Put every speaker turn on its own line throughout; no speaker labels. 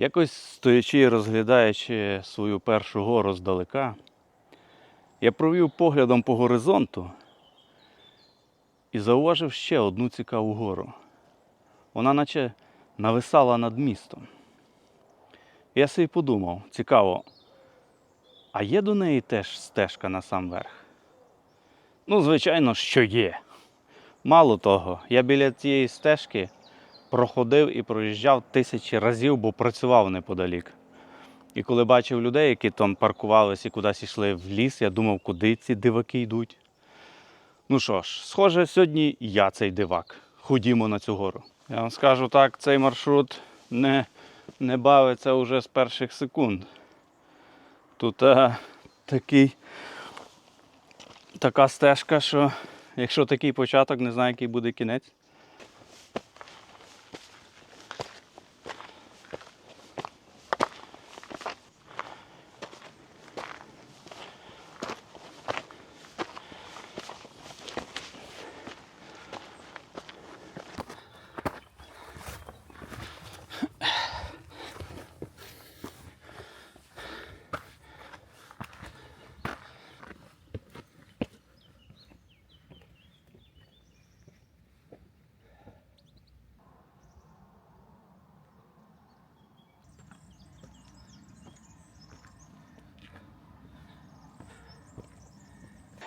Якось стоячи і розглядаючи свою першу гору здалека, я провів поглядом по горизонту і зауважив ще одну цікаву гору. Вона наче нависала над містом. Я собі подумав, цікаво, а є до неї теж стежка на сам верх? Ну, звичайно, що є. Мало того, я біля цієї стежки проходив і проїжджав тисячі разів, бо працював неподалік. І коли бачив людей, які там паркувалися і кудись йшли в ліс, я думав, куди ці диваки йдуть. Ну що ж, схоже, сьогодні я цей дивак. Ходімо на цю гору. Я вам скажу так, цей маршрут не, не бавиться вже з перших секунд. Тут а, такий, така стежка, що якщо такий початок, не знаю, який буде кінець.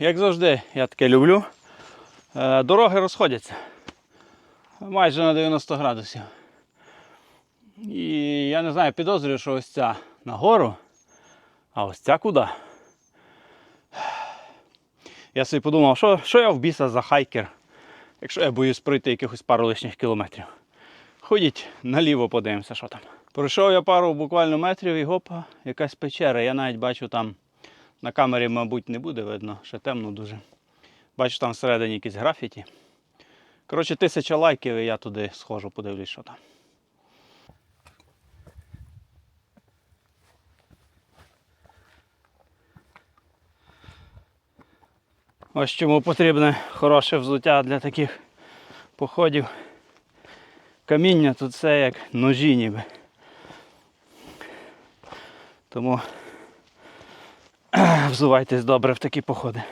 Як завжди, я таке люблю. Е, Дороги розходяться майже на 90 градусів. І я не знаю, підозрюю, що ось ця нагору, а ось ця куди. Я собі подумав, що, що я в біса за хайкер, якщо я боюсь пройти якихось пару лишніх кілометрів. Ходіть наліво, подивимося, що там. Пройшов я пару буквально метрів і гопа, якась печера. Я навіть бачу там на камері, мабуть, не буде видно, ще темно дуже. Бачу там всередині якісь графіті. Коротше, тисяча лайків і я туди схожу, подивлюсь, що там. Ось чому потрібне хороше взуття для таких походів. Каміння тут все як ножі ніби. Тому взувайтесь добре в такі походи.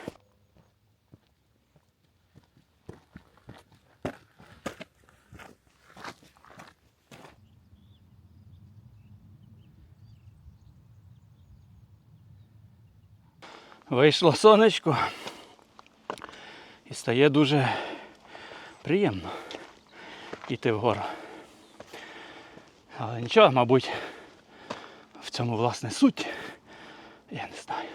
Вийшло сонечко і стає дуже приємно йти вгору. Але нічого, мабуть, в цьому власне суть. Я не знаю.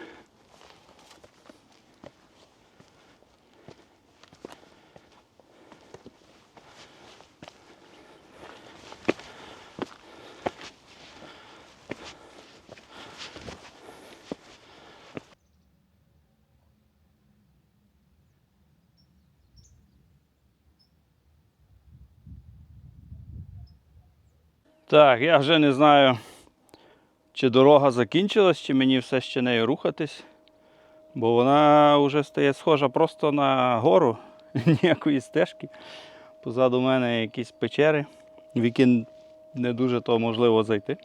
Так, я вже не знаю, чи дорога закінчилась, чи мені все ще нею рухатись. Бо вона вже стає схожа просто на гору, ніякої стежки. Позаду мене якісь печери, в які не дуже то можливо зайти.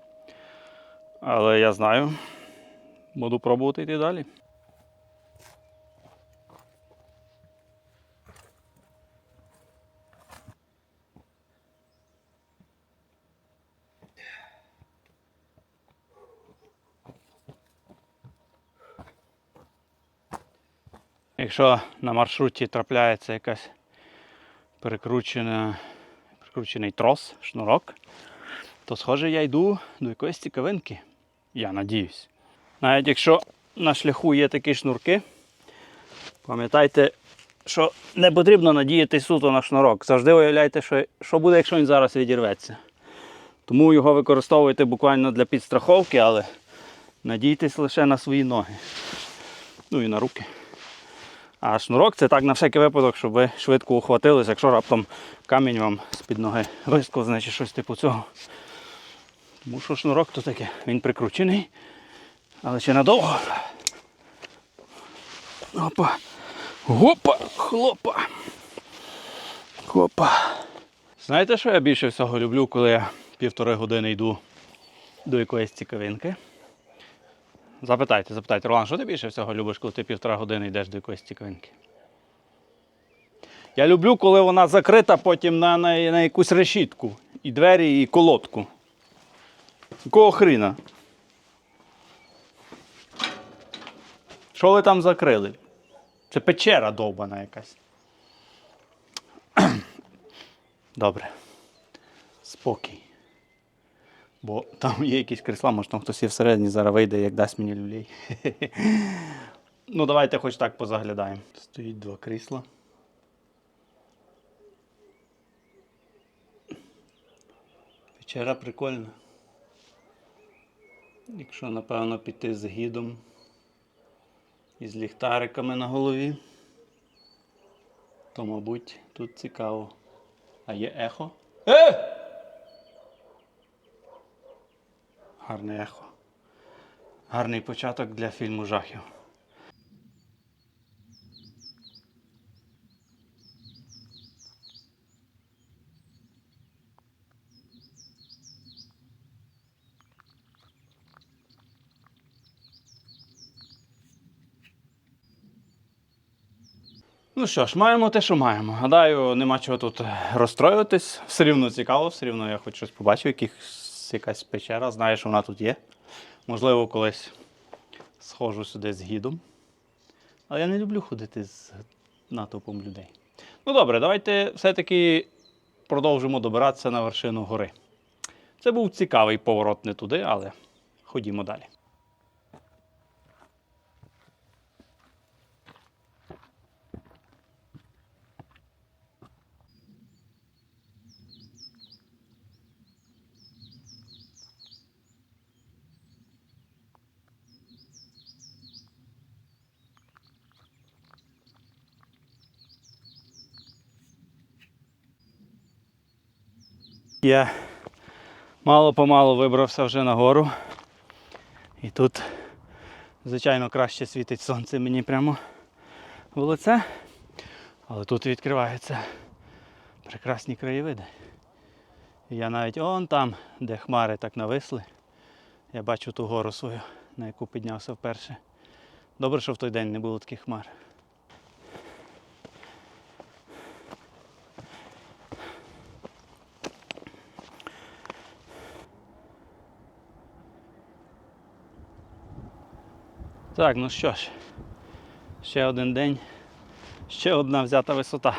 Але я знаю, буду пробувати йти далі. Якщо на маршруті трапляється якась перекручена, перекручений трос, шнурок, то схоже я йду до якоїсь цікавинки. Я надіюсь. Навіть якщо на шляху є такі шнурки, пам'ятайте, що не потрібно надіятися суто на шнурок. Завжди уявляйте, що, що буде, якщо він зараз відірветься. Тому його використовуйте буквально для підстраховки, але надійтесь лише на свої ноги. Ну і на руки. А шнурок це так на всякий випадок, щоб ви швидко ухватились, якщо раптом камінь вам з-під ноги висковзне чи щось типу цього. Тому що шнурок то таке, він прикручений, але ще надовго. Опа. Гопа, хлопа. Хопа. Знаєте, що я більше всього люблю, коли я півтори години йду до якоїсь цікавинки. Запитайте, запитайте, Ролан, що ти більше всього любиш, коли ти півтора години йдеш до якоїсь цікавинки? Я люблю, коли вона закрита потім на, на, на якусь решітку. І двері, і колодку. Якого хріна? Що ви там закрили? Це печера довбана якась. Добре. Спокій. Бо там є якісь крісла, може там хтось є всередині зараз вийде, як дасть мені люлей. ну, давайте хоч так позаглядаємо. Стоїть два крісла. Печера прикольна. Якщо, напевно, піти з гідом і з ліхтариками на голові, то, мабуть, тут цікаво. А є ехо? Е! Гарне ехо. Гарний початок для фільму жахів. Ну що ж, маємо те, що маємо. Гадаю, нема чого тут розстроюватись. Все рівно цікаво, все рівно я хоч щось побачив, якихось, якась печера, знаю, що вона тут є. Можливо, колись схожу сюди з гідом. Але я не люблю ходити з натовпом людей. Ну добре, давайте все-таки продовжимо добиратися на вершину гори. Це був цікавий поворот не туди, але ходімо далі. Я мало-помалу вибрався вже на гору. І тут, звичайно, краще світить сонце мені прямо в лице. Але тут відкриваються прекрасні краєвиди. Я навіть он там, де хмари так нависли, я бачу ту гору свою, на яку піднявся вперше. Добре, що в той день не було таких хмар. Так, ну що ж, ще один день, ще одна взята висота.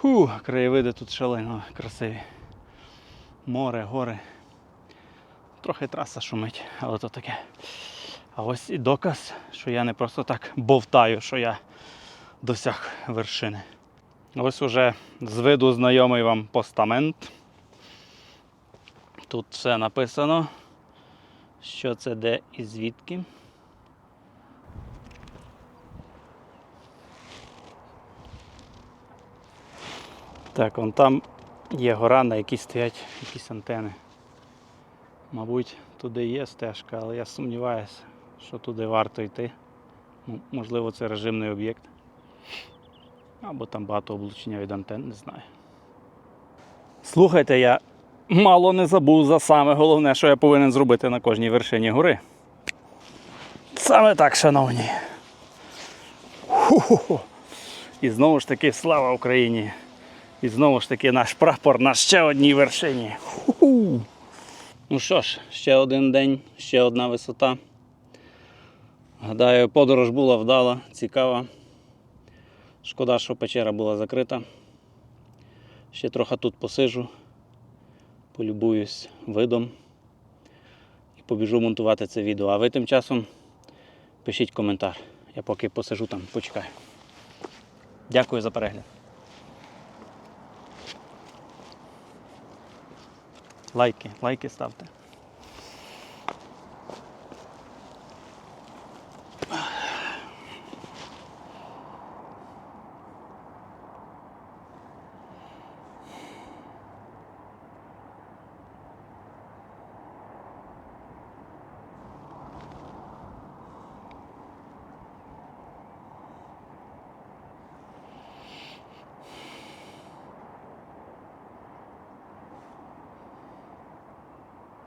Фу, краєвиди тут шалено красиві. Море, гори. Трохи траса шумить, але то таке. А ось і доказ, що я не просто так бовтаю, що я досяг вершини. Ось уже з виду знайомий вам постамент. Тут все написано, що це де і звідки. Так, вон там є гора, на якій стоять якісь антени. Мабуть, туди є стежка, але я сумніваюся, що туди варто йти. Ну, можливо, це режимний об'єкт. Або там багато облучення від антен, не знаю. Слухайте, я мало не забув за саме головне, що я повинен зробити на кожній вершині гори. Саме так, шановні. Ху-ху-ху. І знову ж таки, слава Україні! І знову ж таки наш прапор на ще одній вершині. Ху-ху. Ну що ж, ще один день, ще одна висота. Гадаю, подорож була вдала, цікава. Шкода, що печера була закрита. Ще трохи тут посижу, полюбуюсь видом і побіжу монтувати це відео. А ви тим часом пишіть коментар. Я поки посижу там, почекаю. Дякую за перегляд. Лайки, лайки ставте.